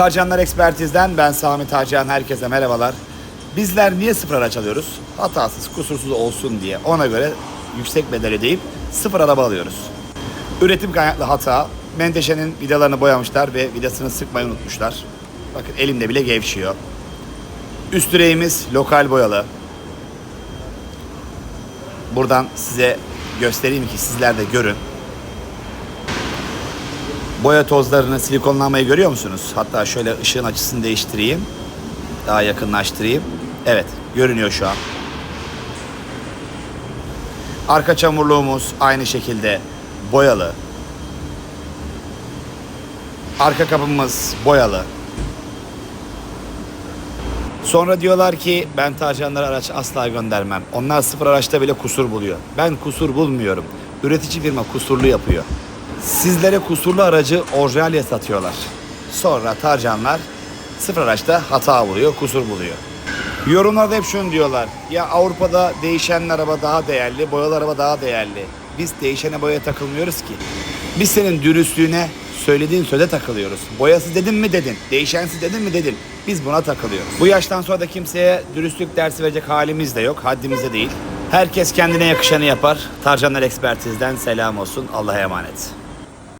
Tarcanlar Ekspertiz'den ben Sami Tarcan. Herkese merhabalar. Bizler niye sıfır araç alıyoruz? Hatasız, kusursuz olsun diye. Ona göre yüksek bedel ödeyip sıfır araba alıyoruz. Üretim kaynaklı hata. Menteşe'nin vidalarını boyamışlar ve vidasını sıkmayı unutmuşlar. Bakın elimde bile gevşiyor. Üst direğimiz lokal boyalı. Buradan size göstereyim ki sizler de görün. Boya tozlarını, silikonlanmayı görüyor musunuz? Hatta şöyle ışığın açısını değiştireyim. Daha yakınlaştırayım. Evet, görünüyor şu an. Arka çamurluğumuz aynı şekilde boyalı. Arka kapımız boyalı. Sonra diyorlar ki ben Tarcanlara araç asla göndermem. Onlar sıfır araçta bile kusur buluyor. Ben kusur bulmuyorum. Üretici firma kusurlu yapıyor. Sizlere kusurlu aracı orijinalye satıyorlar. Sonra Tarcanlar sıfır araçta hata buluyor, kusur buluyor. Yorumlarda hep şunu diyorlar. Ya Avrupa'da değişen araba daha değerli, boyalı araba daha değerli. Biz değişene boyaya takılmıyoruz ki. Biz senin dürüstlüğüne, söylediğin söze takılıyoruz. Boyası dedin mi dedin, değişensiz dedin mi dedin. Biz buna takılıyoruz. Bu yaştan sonra da kimseye dürüstlük dersi verecek halimiz de yok, haddimiz de değil. Herkes kendine yakışanı yapar. Tarcanlar Ekspertiz'den selam olsun. Allah'a emanet.